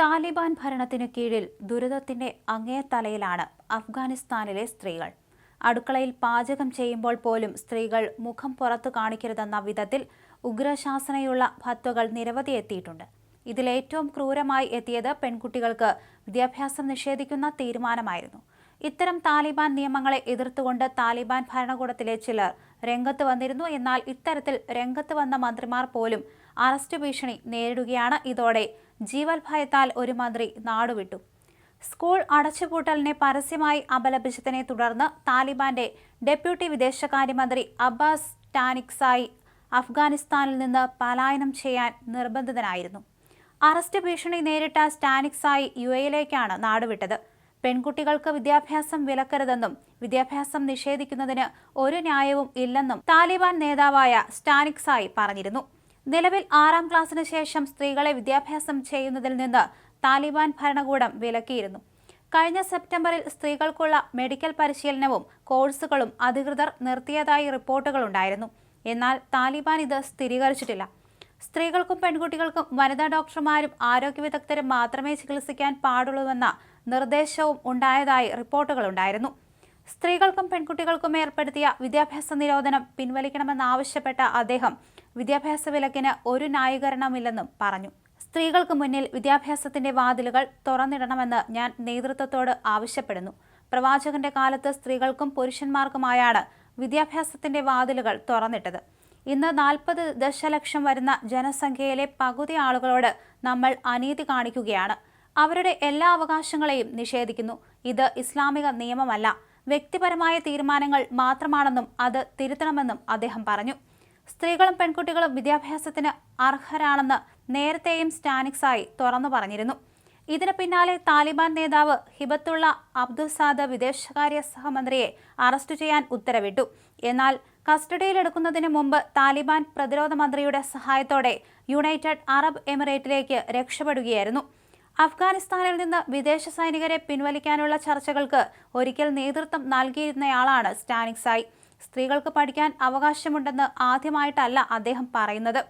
താലിബാൻ ഭരണത്തിനു കീഴിൽ ദുരിതത്തിന്റെ അങ്ങേത്തലയിലാണ് അഫ്ഗാനിസ്ഥാനിലെ സ്ത്രീകൾ. അടുക്കളയിൽ പാചകം ചെയ്യുമ്പോൾ പോലും സ്ത്രീകൾ മുഖം പുറത്തു കാണിക്കരുതെന്ന വിധത്തിൽ ഉഗ്രശാസനയുള്ള ഫത്വകൾ നിരവധി എത്തിയിട്ടുണ്ട്. ഇതിലേറ്റവും ക്രൂരമായി എത്തിയത് പെൺകുട്ടികൾക്ക് വിദ്യാഭ്യാസം നിഷേധിക്കുന്ന തീരുമാനമായിരുന്നു. ഇത്തരം താലിബാൻ നിയമങ്ങളെ എതിർത്തുകൊണ്ട് താലിബാൻ ഭരണകൂടത്തിലെ ചിലർ രംഗത്ത് വന്നിരുന്നു. എന്നാൽ ഇത്തരത്തിൽ രംഗത്ത് വന്ന മന്ത്രിമാർ പോലും അറസ്റ്റ് ഭീഷണി നേരിടുകയാണ്. ഇതോടെ ജീവൽഭയത്താൽ ഒരു മന്ത്രി നാടുവിട്ടു. സ്കൂൾ അടച്ചുപൂട്ടലിനെ പരസ്യമായി അപലപിച്ചതിനെ തുടർന്ന് താലിബാന്റെ ഡെപ്യൂട്ടി വിദേശകാര്യമന്ത്രി അബ്ബാസ് ടാനിക്സായി അഫ്ഗാനിസ്ഥാനിൽ നിന്ന് പലായനം ചെയ്യാൻ നിർബന്ധിതനായിരുന്നു. അറസ്റ്റ് ഭീഷണി നേരിട്ട സ്റ്റാനിക്സായി യു എയിലേക്കാണ് നാടുവിട്ടത്. പെൺകുട്ടികൾക്ക് വിദ്യാഭ്യാസം വിലക്കരുതെന്നും വിദ്യാഭ്യാസം നിഷേധിക്കുന്നതിന് ഒരു ന്യായവും ഇല്ലെന്നും താലിബാൻ നേതാവായ സ്റ്റാനിക്സായി പറഞ്ഞിരുന്നു. നിലവിൽ ആറാം ക്ലാസ്സിന് ശേഷം സ്ത്രീകളെ വിദ്യാഭ്യാസം ചെയ്യുന്നതിൽ നിന്ന് താലിബാൻ ഭരണകൂടം വിലക്കിയിരുന്നു. കഴിഞ്ഞ സെപ്റ്റംബറിൽ സ്ത്രീകൾക്കുള്ള മെഡിക്കൽ പരിശീലനവും കോഴ്സുകളും അധികൃതർ നിർത്തിയതായി റിപ്പോർട്ടുകളുണ്ടായിരുന്നു. എന്നാൽ താലിബാൻ ഇത് സ്ഥിരീകരിച്ചിട്ടില്ല. സ്ത്രീകൾക്കും പെൺകുട്ടികൾക്കും വനിതാ ഡോക്ടർമാരും ആരോഗ്യ വിദഗ്ധരും മാത്രമേ ചികിത്സിക്കാൻ പാടുള്ളൂവെന്ന നിർദ്ദേശവും ഉണ്ടായതായി റിപ്പോർട്ടുകളുണ്ടായിരുന്നു. സ്ത്രീകൾക്കും പെൺകുട്ടികൾക്കും ഏർപ്പെടുത്തിയ വിദ്യാഭ്യാസ നിരോധനം പിൻവലിക്കണമെന്നാവശ്യപ്പെട്ട അദ്ദേഹം വിദ്യാഭ്യാസ വിലക്കിന് ഒരു ന്യായീകരണമില്ലെന്നും പറഞ്ഞു. സ്ത്രീകൾക്ക് മുന്നിൽ വിദ്യാഭ്യാസത്തിന്റെ വാതിലുകൾ തുറന്നിടണമെന്ന് ഞാൻ നേതൃത്വത്തോട് ആവശ്യപ്പെടുന്നു. പ്രവാചകന്റെ കാലത്ത് സ്ത്രീകൾക്കും പുരുഷന്മാർക്കുമായാണ് വിദ്യാഭ്യാസത്തിന്റെ വാതിലുകൾ തുറന്നിട്ടത്. ഇന്ന് നാൽപ്പത് ദശലക്ഷം വരുന്ന ജനസംഖ്യയിലെ പകുതി ആളുകളോട് നമ്മൾ അനീതി കാണിക്കുകയാണ്. അവരുടെ എല്ലാ അവകാശങ്ങളെയും നിഷേധിക്കുന്നു. ഇത് ഇസ്ലാമിക നിയമമല്ല. വ്യക്തിപരമായ തീരുമാനങ്ങൾ മാത്രമാണെന്നും അത് തിരുത്തണമെന്നും അദ്ദേഹം പറഞ്ഞു. സ്ത്രീകളും പെൺകുട്ടികളും വിദ്യാഭ്യാസത്തിന് അർഹരാണെന്ന് നേരത്തെയും സ്റ്റാനിക്സായി തുറന്നു പറഞ്ഞിരുന്നു. ഇതിന് പിന്നാലെ താലിബാൻ നേതാവ് ഹിബത്തുള്ള അബ്ദുസാദ് വിദേശകാര്യ സഹമന്ത്രിയെ അറസ്റ്റ് ചെയ്യാൻ ഉത്തരവിട്ടു. എന്നാൽ കസ്റ്റഡിയിലെടുക്കുന്നതിന് മുമ്പ് താലിബാൻ പ്രതിരോധ മന്ത്രിയുടെ സഹായത്തോടെ യുണൈറ്റഡ് അറബ് എമിറേറ്റിലേക്ക് രക്ഷപ്പെടുകയായിരുന്നു. അഫ്ഗാനിസ്ഥാനിൽ നിന്ന് വിദേശ സൈനികരെ പിൻവലിക്കാനുള്ള ചർച്ചകൾക്ക് ഒരിക്കൽ നേതൃത്വം നൽകിയിരുന്നയാളാണ് സ്റ്റാനിക്സായി. സ്ത്രീകൾക്ക് പഠിക്കാൻ അവകാശമുണ്ടെന്ന് ആദ്യമായിട്ടല്ല അദ്ദേഹം പറയുന്നത്.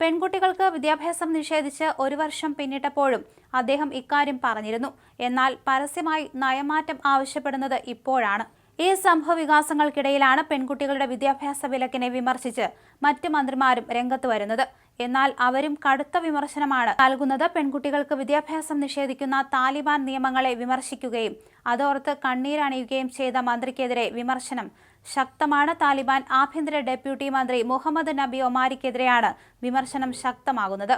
പെൺകുട്ടികൾക്ക് വിദ്യാഭ്യാസം നിഷേധിച്ച് ഒരു വർഷം പിന്നിട്ടപ്പോഴും അദ്ദേഹം ഇക്കാര്യം പറഞ്ഞിരുന്നു. എന്നാൽ പരസ്യമായി നയമാറ്റം ആവശ്യപ്പെടുന്നത് ഇപ്പോഴാണ്. ഈ സംഭവ വികാസങ്ങൾക്കിടയിലാണ് പെൺകുട്ടികളുടെ വിദ്യാഭ്യാസ വിലക്കിനെ വിമർശിച്ച് മറ്റ് മന്ത്രിമാരും രംഗത്ത് വരുന്നത്. എന്നാൽ അവരും കടുത്ത വിമർശനമാണ് നൽകുന്നത്. പെൺകുട്ടികൾക്ക് വിദ്യാഭ്യാസം നിഷേധിക്കുന്ന താലിബാൻ നിയമങ്ങളെ വിമർശിക്കുകയും അതോർത്ത് കണ്ണീരണിയുകയും ചെയ്ത മന്ത്രിക്കെതിരെ വിമർശനം. ശക്തമാണ് താലിബാൻ ആഭ്യന്തര ഡെപ്യൂട്ടി മന്ത്രി മുഹമ്മദ് നബി ഒമാരിക്കെതിരെയാണ് വിമർശനം ശക്തമാകുന്നത്.